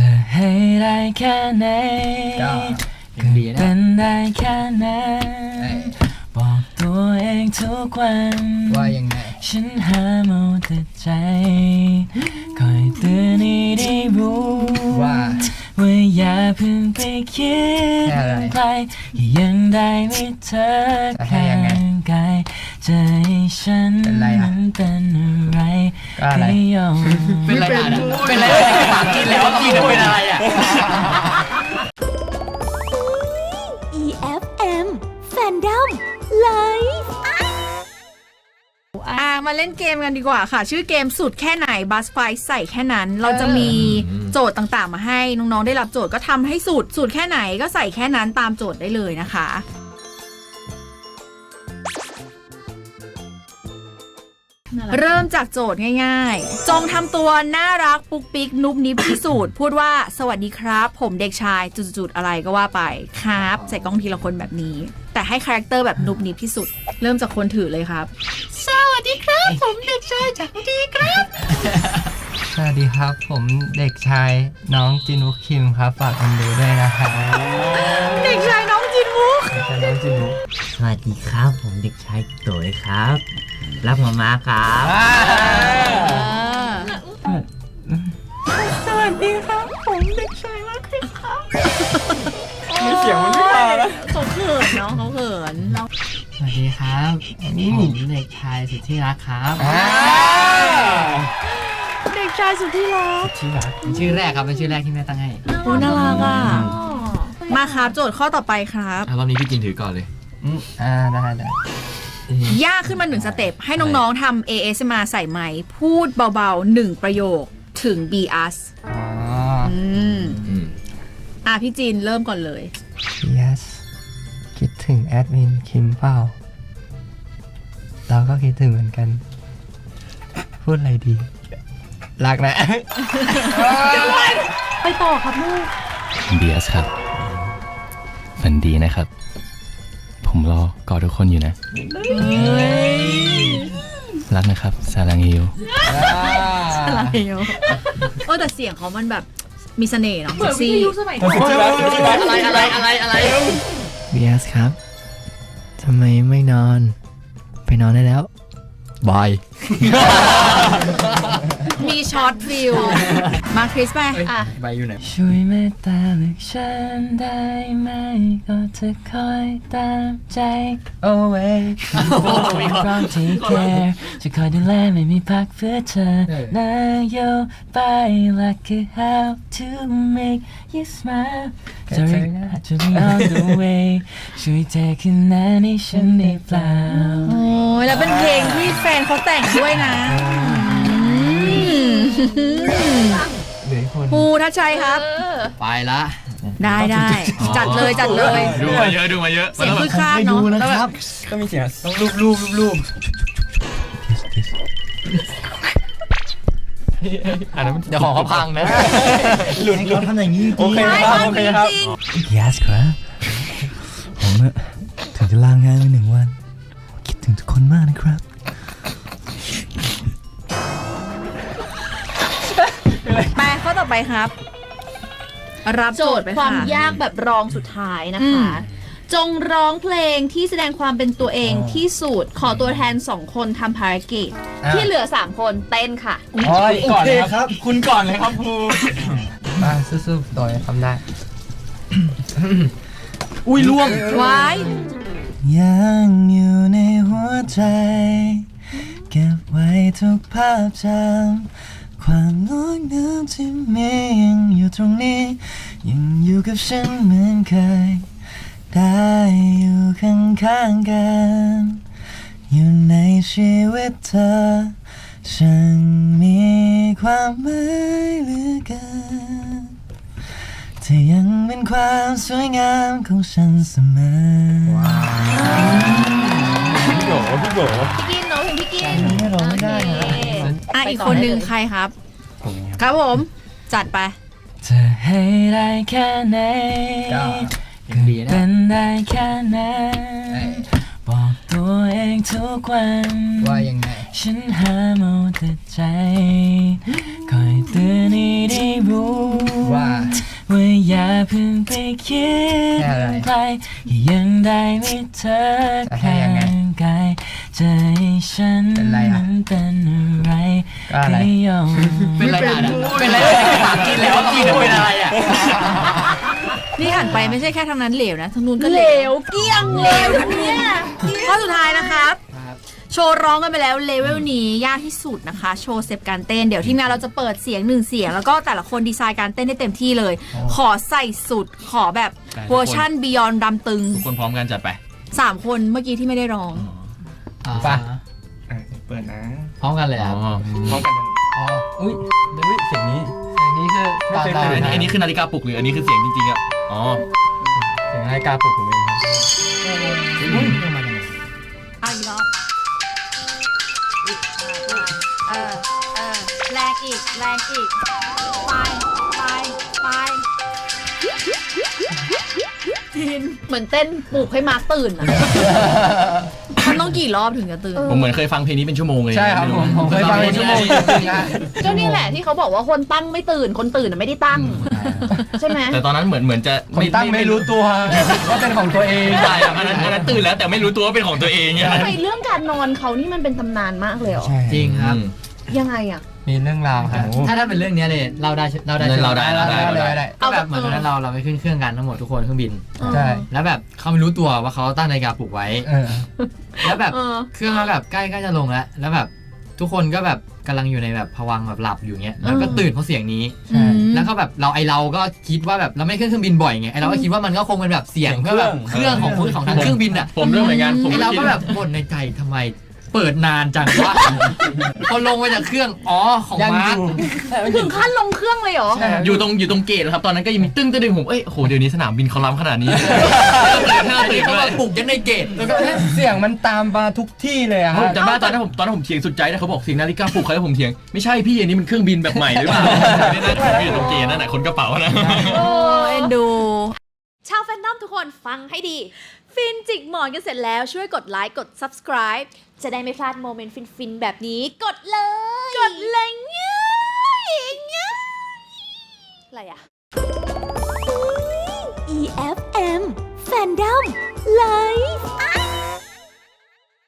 จะให้ได้แค่ไหนก็ยัก็งดีนะ เป็นได้แค่นั้เอ้นยบอกตัวเองทุกวันว่ายังไง ฉันหาเมาแต่ใจคอยเตือนให้ได้รู้ว่าว่าอย่าเพิ่งไปคิดแค่อะไรใครยังได้ไม่เธอจะให้ข้ายังไงงกายใจฉันเป็นไรอะมันเป็นอะไรก็อะไรยอมเป็นอะไรอะเป็นอะไร อะถามกินแล้วกินเป็นอะไรอะ EFM Fandom Live อะมาเล่นเกมกันดีกว่าค่ะ ชื่อเกมสุดแค่ไหนบัสไฟใส่แค่นั้น เราจะมีโจทย์ต่างๆ มาให้น้องๆได้รับโจทย์ก็ทำให้สุดสุดแค่ไหนก็ใส่แค่นั้นตามโจทย์ได้เลยนะคะ เริ่มจากโจทย์ง่ายๆ จงทำตัวน่ารักปุกปิกนุบนิบที่สุด พูดว่าสวัสดีครับ ผมเด็กชายจุดๆอะไรก็ว่าไปครับ ใส่กล้องทีละคนแบบนี้ แต่ให้คาแรคเตอร์แบบนุบนิบที่สุด เริ่มจากคนถือเลยครับ สวัสดีครับ ผมเด็กชายจากดีครับ สวัสดีครับ ผมเด็กชายน้องจินุกคิมครับ ฝากกันดูด้วยนะครับเด็กชายน้องจินมุกน้องจินุก สวัสดีครับ ผมเด็กชายโตยครับ รักมามาครับสวัสดีครับ ผมเด็กชายว่าคริสครับมีเสียงมันไม่มาแล้วเขาเขินเนาะเขาเขินเราสวัสดีครับผมเด็กชายสุดที่รักครับ เด็กชายสุดที่รักที่รักเป็นชื่อแรกครับเป็นชื่อแรกที่แม่ตั้งให้โอ้น่ารักอะมาครับโจทย์ข้อต่อไปครับ อะรอบนี้พี่จินถือก่อนเลย อืมอ่าได้ได้ยากขึ้นมาหนึ่งสเต็ปให้น้องๆทำ AS มาใส่ไมค์พูดเบาๆหนึ่งประโยคถึง be us อ๋อ อืมอืม อะพี่จีนเริ่มก่อนเลย yes คิดถึงแอดมินคิมเปล่าเราก็คิดถึงเหมือนกัน พูดอะไรดี รักนะ ไปต่อครับลูกเบียสครับ ฝันดีนะครับ ผมรอกอดทุกคนอยู่นะ รักนะครับซาลังเฮลอะไรเนาะเออแต่เสียงเขามันแบบมีเสน่ห์เนาะเซ็กซี่อะไรอะไรอะไรอะไรเบียสครับ ทำไมไม่นอน ไปนอนได้แล้ว บาย มีช็อตฟิลมาคริสไปอะใบอยู่ไหน ช่วยเมตตาเลือกฉันได้ไหม ก็จะคอยตามใจเอาไว้มีความที่แคร์จะคอยดูแลไม่มีพักเพื่อเธอเออนายโยบาย like a how to make you smile จะรีบจะ be on the way ช่วยเทขึ้นหน้าให้ฉันได้เปล่าโอ้ยแล้วเป็นเพลงที่แฟนเขาแต่งด้วยนะอืมเหลืออีกคนภูทัชชัยครับ ไปละได้ได้ จัดเลยจัดเลยดูมาเยอะดูมาเยอะเสียงคือคาดเนาะนะครับก็มีเสียงต้องรูปรูปรูปรูปอันนั้นมันเดี๋ยวของเขาพังนะหลุดเขาทำอย่างนี้โอเคใช่ครับความโอเคจริงครับจริง yes ครับผมอะถึงจะลางานไปหนึ่งวัน คิดถึงทุกคนมากนะครับ ไปข้อต่อไปครับ รับโจทย์ไปความค่ะ ยากแบบรองสุดท้ายนะคะจงร้องเพลงที่แสดงความเป็นตัวเองที่สุดขอตัวแทนสองคนทำภารกิจที่เหลือสามคนเต้นค่ะโอ้ยก่อนเลยครับ คุณก่อนเลยครับครูมาสู้ๆต่อยทำได้ อุ้ยล่วง ไว้ยังอยู่ในหัวใจ เก็บไว้ทุกภาพจำ ความงดงามที่มียังอยู่ตรงนี้ ยังอยู่กับฉันเหมือนเคย ได้อยู่ข้างๆกัน อยู่ในชีวิตเธอ ฉันมีความหมายเหลือเกินเธอยังเป็นความสวยงามของฉันเสมอ พี่กินเนาะเพลงพี่กิน ไม่ร้องไม่ได้นะโอเคอะอีกคนหนึ่งใครครับครับผม จัดไปจะให้ได้แค่ไหนก็ก็ดีนะ เป็นได้แค่นั้เอ้นยบอกตัวเองทุกวัน ว่ายังไง ฉันหาเมาแต่ใจ คอยเตือนให้ได้รู้ว่า ว่าอย่าเพิ่งไปคิดแค่อะไรไปยังได้ไม่เธอจะให้ข้ายังไงงกายใจฉันเป็นไรอะนั้นเป็นอะไรก็ อะไรยอมเป็นไรอะเป็นอะไรถามกินแล้วกินเป็นอะไรอะนี่หันไปไม่ใช่แค่ทางนั้นเหลวนะทางนู้นก็เหเหลลววเกลี้ยงเลวเนี่ยข้อสุดท้ายนะครับโชว์ร้องกันไปแล้วเลเวลนี้ยากที่สุดนะคะ โชว์สเต็ปการเต้น เดี๋ยวทีมงานเราจะเปิดเสียงหนึ่งเสียง แล้วก็แต่ละคนดีไซน์การเต้นได้เต็มที่เลย ขอใส่สุดขอแบบได้เวอร์ชั่นบียอนดำตึงทุกคนพร้อมกันจัดไป 3 คนเมื่อกี้ที่ไม่ได้ร้องป่ะ เปิดนะพร้อมกันเลยอะพร้อมกันอ๋ออุ้ยอุ้ยเสียงนี้เสียงนี้คือตอนเราอันนี้อันนี้คือนาฬิกาปลุกหรืออันนี้คือเสียงจริงๆอะอ๋อเสียงนาฬิกาปลุกผมเองครับเอาอีกรอบเออเออแรงอีกแรงอีกไปไปไปกินเหมือนเต้นปลุกให้มาร์คตื่นอะ มันต้องกี่รอบถึงจะตื่น ผมเหมือนเคยฟังเพลงนี้เป็นชั่วโมงเลยใช่ครับผมผมเคยฟังเป็นชั่วโมงจริงๆอะก็นี่แหละที่เขาบอกว่าคนตั้งไม่ตื่น คนตื่นอะไม่ได้ตั้ง ใช่ไหม แต่ตอนนั้นเหมือนเหมือนจะคนตั้งไม่รู้ตัวว่าเป็นของตัวเองใช่ครับอันนั้นอันนั้นตื่นแล้วแต่ไม่รู้ตัวว่าเป็นของตัวเองเนี่ยทำไมเรื่องการนอนเขานี่มันเป็นตำนานมากเลยเหรอ จริงครับ ยังไงอะ มีเรื่องราวครับ ถ้าถ้าเป็นเรื่องเนี้ยเลยเราได้เราได้เราได้ได้เราได้ได้ได้เราได้ได้ ก็แบบเหมือนตอนนั้นเราเราไปขึ้นเครื่องกันทั้งหมดทุกคนเครื่องบิน ใช่ แล้วแบบเขาไม่รู้ตัวว่าเขาตั้งนาฬิกาปลุกไว้เออแล้วแบบเออเครื่องก็แบบใกล้ใกล้จะลงแล้ว แล้วแบบทุกคนก็แบบกำลังอยู่ในแบบภวังค์แบบหลับอยู่เงี้ย แล้วก็ตื่นเพราะเสียงนี้ใช่แล้วก็แบบเราไอเราก็คิดว่าแบบเราไม่ขึ้นเครื่องบินบ่อยไงไอเราก็คิดว่ามันก็คงเป็นแบบเสียงเพื่อแบบเครื่องของของทางเครื่องบินอะ ผมเรื่องเหมือนกันผมไอเราก็แบบบ่นในใจทำไม เปิดนานจังวะ พอลงมาจากเครื่อง อ๋อ ของยังมาร์คอยู่ถึงขั้นลงเครื่องเลยเหรอใช่ครับอยู่ตรงอยู่ตรงเกตครับ ตอนนั้นก็ยังมีตึ้งตึ้งผม เอ้ยโห เดี๋ยวนี้สนามบินเขาล้ำขนาดนี้ถ้าอันตื่นี้นเขาด้วมายปลุกยันในเกตแล้วก็เสียงมันตามมาทุกที่เลยอะผฮะมจำได้ตอนนั้นผมตอนนั้นผมเถียงสุดใจนะเขาบอกเสียงนาฬิกาปลุกใครแล้วผมเถียง ไม่ใช่พี่อันนี้มันเครื่องบินแบบใหม่หรือเปล่าไม่น่าจะอยู่ตรงเกตนั่นแหละคนกระเป๋านะ โอ้เอ็นดู ชาวแฟนนอมทุกคนฟังให้ดี ฟินจิกหมอนกันเสร็จแล้วช่วยกดไลค์กด subscribe จะได้ไม่พลาดโมเมนต์ฟินๆ แบบนี้ กดเลย กดเลยง่ายง่ายอะไรอะ EFM Fandom Live